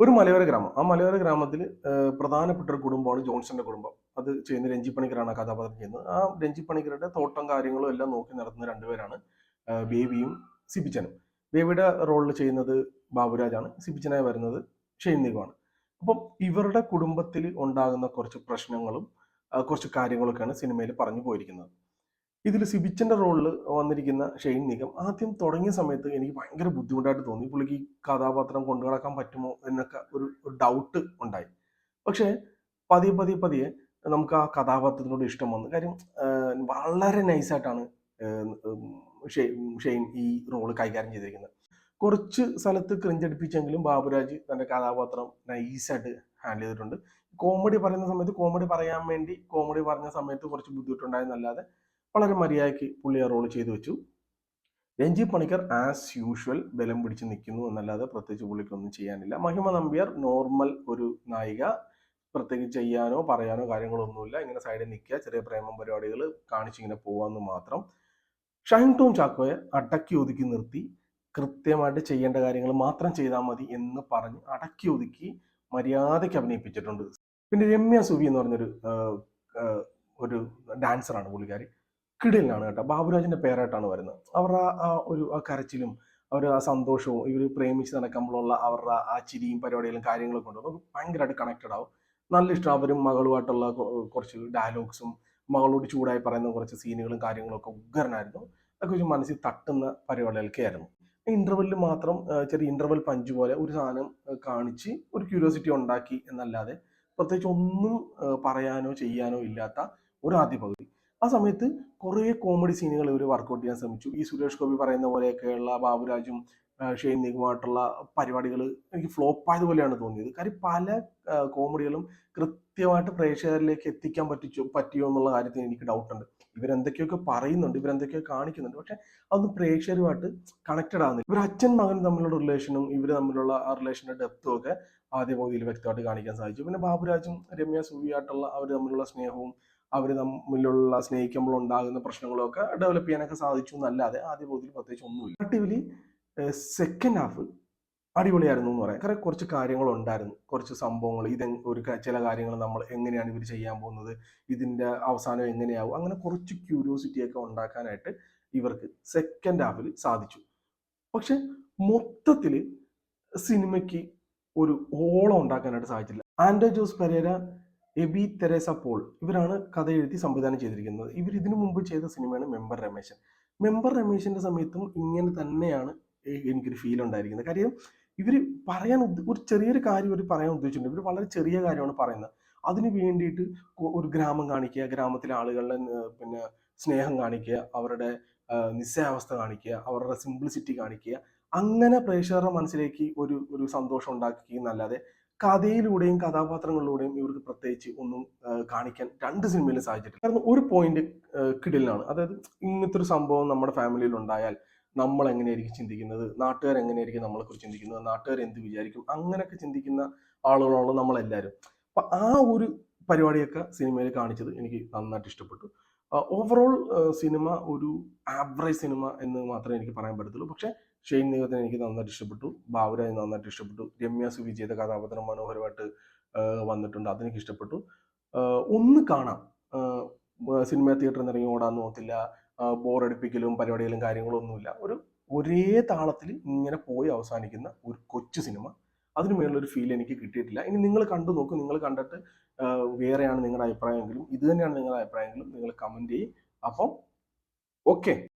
ഒരു മലയോര ഗ്രാമം. ആ മലയോര ഗ്രാമത്തിൽ പ്രധാനപ്പെട്ട ഒരു കുടുംബമാണ് ജോൺസന്റെ കുടുംബം. അത് ചെയ്യുന്ന രഞ്ജി പണിക്കറാണ് ആ കഥാപാത്രം ചെയ്യുന്നത്. ആ രഞ്ജി തോട്ടം കാര്യങ്ങളും എല്ലാം നോക്കി നടത്തുന്ന രണ്ടുപേരാണ് ബേബിയും സിബിച്ചനും. ബേബിയുടെ റോളിൽ ചെയ്യുന്നത് ബാബുരാജാണ്. സിബിച്ചനായി വരുന്നത് ഷെയ്ൻ നിഗമാണ് അപ്പം ഇവരുടെ കുടുംബത്തിൽ ഉണ്ടാകുന്ന കുറച്ച് പ്രശ്നങ്ങളും കുറച്ച് കാര്യങ്ങളൊക്കെയാണ് സിനിമയിൽ പറഞ്ഞു പോയിരിക്കുന്നത്. ഇതിൽ സിബിച്ചിന്റെ റോളിൽ വന്നിരിക്കുന്ന ഷെയ്ൻ നിഗം ആദ്യം തുടങ്ങിയ സമയത്ത് എനിക്ക് ഭയങ്കര ബുദ്ധിമുട്ടായിട്ട് തോന്നി. പുള്ളിക്ക് ഈ കഥാപാത്രം കൊണ്ടു നടക്കാൻ പറ്റുമോ എന്നൊക്കെ ഒരു ഒരു ഡൗട്ട് ഉണ്ടായി. പക്ഷേ പതിയെ പതിയെ പതിയെ നമുക്ക് ആ കഥാപാത്രത്തിനോട് ഇഷ്ടം വന്നു. കാര്യം വളരെ നൈസായിട്ടാണ് ഷെയ്ൻ ഈ റോൾ കൈകാര്യം ചെയ്തിരിക്കുന്നത്. കുറച്ച് സ്ഥലത്ത് ക്രിഞ്ചടിപ്പിച്ചെങ്കിലും ബാബുരാജ് തന്റെ കഥാപാത്രം നൈസായിട്ട് ഹാൻഡിൽ ചെയ്തിട്ടുണ്ട്. കോമഡി പറയുന്ന സമയത്ത് കോമഡി പറയാൻ വേണ്ടി കോമഡി പറഞ്ഞ സമയത്ത് കുറച്ച് ബുദ്ധിമുട്ടുണ്ടായെന്നല്ലാതെ വളരെ മര്യാദയ്ക്ക് പുള്ളി ആ റോൾ ചെയ്തു വെച്ചു. രഞ്ജി പണിക്കർ ആസ് യൂഷ്വൽ ബലം പിടിച്ച് നിൽക്കുന്നു എന്നല്ലാതെ പ്രത്യേകിച്ച് പുള്ളിക്കൊന്നും ചെയ്യാനില്ല. മഹിമ നമ്പ്യാർ നോർമൽ ഒരു നായിക. പ്രത്യേകിച്ച് ചെയ്യാനോ പറയാനോ കാര്യങ്ങളൊന്നുമില്ല. ഇങ്ങനെ സൈഡിൽ നിൽക്കുക. ചെറിയ പ്രേമം പരിപാടികൾ കാണിച്ചിങ്ങനെ പോവാന്ന് മാത്രം. ഷൈൻ ടോം ചാക്കോയെ അടക്കി ഒതുക്കി നിർത്തി. കൃത്യമായിട്ട് ചെയ്യേണ്ട കാര്യങ്ങൾ മാത്രം ചെയ്താൽ മതി എന്ന് പറഞ്ഞ് അടക്കി ഒതുക്കി മര്യാദയ്ക്ക് അഭിനയിപ്പിച്ചിട്ടുണ്ട്. പിന്നെ രമ്യ സുവി എന്ന് പറഞ്ഞൊരു ഒരു ഡാൻസറാണ് പുള്ളിക്കാരി. കിടിലാണ് കേട്ടോ. ബാബുരാജിന്റെ പേരായിട്ടാണ് വരുന്നത്. അവരുടെ ആ- ഒരു ആ കരച്ചിലും അവർ ആ സന്തോഷവും ഇവർ പ്രേമിച്ച് നടക്കുമ്പോഴുള്ള അവരുടെ ആ ചിരിയും പരിപാടികളും കാര്യങ്ങളൊക്കെ ഉണ്ട്. നമുക്ക് ഭയങ്കരമായിട്ട് കണക്റ്റഡ് ആവും. നല്ല ഇഷ്ടം അവരും മകളുമായിട്ടുള്ള കുറച്ച് ഡയലോഗ്സും മകളോട് ചൂടായി പറയുന്ന കുറച്ച് സീനുകളും കാര്യങ്ങളൊക്കെ ഉഗ്രനായിരുന്നു. അതൊക്കെ ഒരു മനസ്സിൽ തട്ടുന്ന പരിപാടികളൊക്കെ ആയിരുന്നു. ഇന്റർവെല്ലിൽ മാത്രം ചെറിയ ഇന്റർവെൽ പഞ്ച് പോലെ ഒരു സാധനം കാണിച്ച് ഒരു ക്യൂരിയോസിറ്റി ഉണ്ടാക്കി എന്നല്ലാതെ പ്രത്യേകിച്ച് ഒന്നും പറയാനോ ചെയ്യാനോ ഇല്ലാത്ത ഒരു ആദ്യ പകുതി. ആ സമയത്ത് കുറേ കോമഡി സീനുകൾ ഇവർ വർക്കൗട്ട് ചെയ്യാൻ ശ്രമിച്ചു. ഈ സുരേഷ് ഗോപി പറയുന്ന പോലെയൊക്കെയുള്ള ബാബുരാജും ഷെയ് ഷെയ്ൻ നിഗുമായിട്ടുള്ള പരിപാടികൾ എനിക്ക് ഫ്ലോപ്പ് ആയതുപോലെയാണ് തോന്നിയത്. കാര്യം പല കോമഡികളും കൃത്യമായിട്ട് പ്രേക്ഷകരിലേക്ക് എത്തിക്കാൻ പറ്റിച്ചോ പറ്റിയോ എന്നുള്ള കാര്യത്തിൽ എനിക്ക് ഡൗട്ടുണ്ട് ഇവരെന്തൊക്കെയൊക്കെ പറയുന്നുണ്ട് ഇവരെന്തൊക്കെയോ കാണിക്കുന്നുണ്ട്. പക്ഷെ അതൊന്നും പ്രേക്ഷകരുമായിട്ട് കണക്റ്റഡ് ആകുന്നില്ല ഇവർ അച്ഛൻ മകൻ തമ്മിലുള്ള റിലേഷനും ഇവർ തമ്മിലുള്ള ആ റിലേഷന്റെ ഡെപ്തും ഒക്കെ ആദ്യ പകുതിയിൽ വ്യക്തമായിട്ട് കാണിക്കാൻ സാധിച്ചു. പിന്നെ ബാബുരാജും രമ്യ സൂവിയായിട്ടുള്ള അവർ തമ്മിലുള്ള സ്നേഹവും അവർ തമ്മിലുള്ള സ്നേഹിക്കുമ്പോൾ ഉണ്ടാകുന്ന പ്രശ്നങ്ങളൊക്കെ ഡെവലപ്പ് ചെയ്യാനൊക്കെ സാധിച്ചു എന്നല്ലാതെ ആദ്യ പകുതിയിൽ പ്രത്യേകിച്ച് ഒന്നുമില്ല. ആക്റ്റീവ്ലി സെക്കൻഡ് ഹാഫ് അടിപൊളിയായിരുന്നു എന്ന് പറയാം. കാരണം കുറച്ച് കാര്യങ്ങൾ ഉണ്ടായിരുന്നു കുറച്ച് സംഭവങ്ങൾ ഇത് ഒരു ചില കാര്യങ്ങൾ നമ്മൾ എങ്ങനെയാണ് ഇവർ ചെയ്യാൻ പോകുന്നത് ഇതിന്റെ അവസാനം എങ്ങനെയാവും അങ്ങനെ കുറച്ച് ക്യൂരിയോസിറ്റി ഒക്കെ ഉണ്ടാക്കാനായിട്ട് ഇവർക്ക് സെക്കൻഡ് ഹാഫിൽ സാധിച്ചു. പക്ഷെ മൊത്തത്തിൽ സിനിമയ്ക്ക് ഒരു ഓളം ഉണ്ടാക്കാനായിട്ട് സാധിച്ചില്ല. ആൻഡോ ജോസ് പെരേര എബി തെരേസ പോൾ ഇവരാണ് കഥ എഴുതി സംവിധാനം ചെയ്തിരിക്കുന്നത്. ഇവർ ഇതിനു മുമ്പ് ചെയ്ത സിനിമയാണ് മെമ്പർ രമേശൻ. മെമ്പർ രമേശന്റെ സമയത്തും ഇങ്ങനെ തന്നെയാണ് എനിക്കൊരു ഫീൽ ഉണ്ടായിരിക്കുന്നത്. കാര്യം ഇവർ പറയാൻ ഒരു ചെറിയൊരു കാര്യം ഇവർ പറയാൻ ഉദ്ദേശിച്ചിട്ടുണ്ട്. ഇവർ വളരെ ചെറിയ കാര്യമാണ് പറയുന്നത്. അതിനു വേണ്ടിയിട്ട് ഒരു ഗ്രാമം കാണിക്കുക ഗ്രാമത്തിലെ ആളുകളുടെ പിന്നെ സ്നേഹം കാണിക്കുക അവരുടെ നിസ്സയാവസ്ഥ കാണിക്കുക അവരുടെ സിംപ്ലിസിറ്റി കാണിക്കുക അങ്ങനെ പ്രേക്ഷകരുടെ മനസ്സിലേക്ക് ഒരു ഒരു സന്തോഷം ഉണ്ടാക്കുകയും എന്നല്ലാതെ കഥയിലൂടെയും കഥാപാത്രങ്ങളിലൂടെയും ഇവർക്ക് പ്രത്യേകിച്ച് ഒന്നും കാണിക്കാൻ രണ്ട് സിനിമയിലും സാധിച്ചിട്ടില്ല. കാരണം ഒരു പോയിന്റ് കിടിലാണ് അതായത് ഇങ്ങനത്തെ ഒരു സംഭവം നമ്മുടെ ഫാമിലിയിൽ ഉണ്ടായാൽ നമ്മൾ എങ്ങനെയായിരിക്കും ചിന്തിക്കുന്നത്? നാട്ടുകാർ എങ്ങനെയായിരിക്കും നമ്മളെ കുറിച്ച് ചിന്തിക്കുന്നത്? നാട്ടുകാർ എന്ത് വിചാരിക്കും? അങ്ങനെയൊക്കെ ചിന്തിക്കുന്ന ആളുകളാണ് നമ്മളെല്ലാവരും. അപ്പൊ ആ ഒരു പരിപാടിയൊക്കെ സിനിമയിൽ കാണിച്ചത് എനിക്ക് നന്നായിട്ട് ഇഷ്ടപ്പെട്ടു. ഓവറോൾ സിനിമ ഒരു ആവറേജ് സിനിമ എന്ന് മാത്രമേ എനിക്ക് പറയാൻ പറ്റത്തുള്ളൂ. പക്ഷേ ഷെയ്ൻ നിഗത്തിനെ എനിക്ക് നന്നായിട്ട് ഇഷ്ടപ്പെട്ടു. ബാബുരാജ് നന്നായിട്ട് ഇഷ്ടപ്പെട്ടു. രമ്യ സുവി ചെയ്ത കഥാപാത്രം മനോഹരമായിട്ട് വന്നിട്ടുണ്ട്. അതെനിക്ക് ഇഷ്ടപ്പെട്ടു. ഒന്ന് കാണാം. സിനിമ തിയേറ്ററിൽ നിന്ന് ഇറങ്ങി ഓടാൻ നോക്കത്തില്ല ബോറടിപ്പിക്കലും പരിപാടികളും കാര്യങ്ങളും ഒന്നുമില്ല. ഒരു ഒരേ താളത്തിൽ ഇങ്ങനെ പോയി അവസാനിക്കുന്ന ഒരു കൊച്ചു സിനിമ. അതിന് മേലുള്ളൊരു ഫീൽ എനിക്ക് കിട്ടിയിട്ടില്ല. ഇനി നിങ്ങൾ കണ്ടു നോക്കും. നിങ്ങൾ കണ്ടിട്ട് വേറെയാണ് നിങ്ങളുടെ അഭിപ്രായമെങ്കിലും ഇത് തന്നെയാണ് നിങ്ങളുടെ അഭിപ്രായമെങ്കിലും നിങ്ങൾ കമന്റ് ചെയ്യും. അപ്പം ഓക്കെ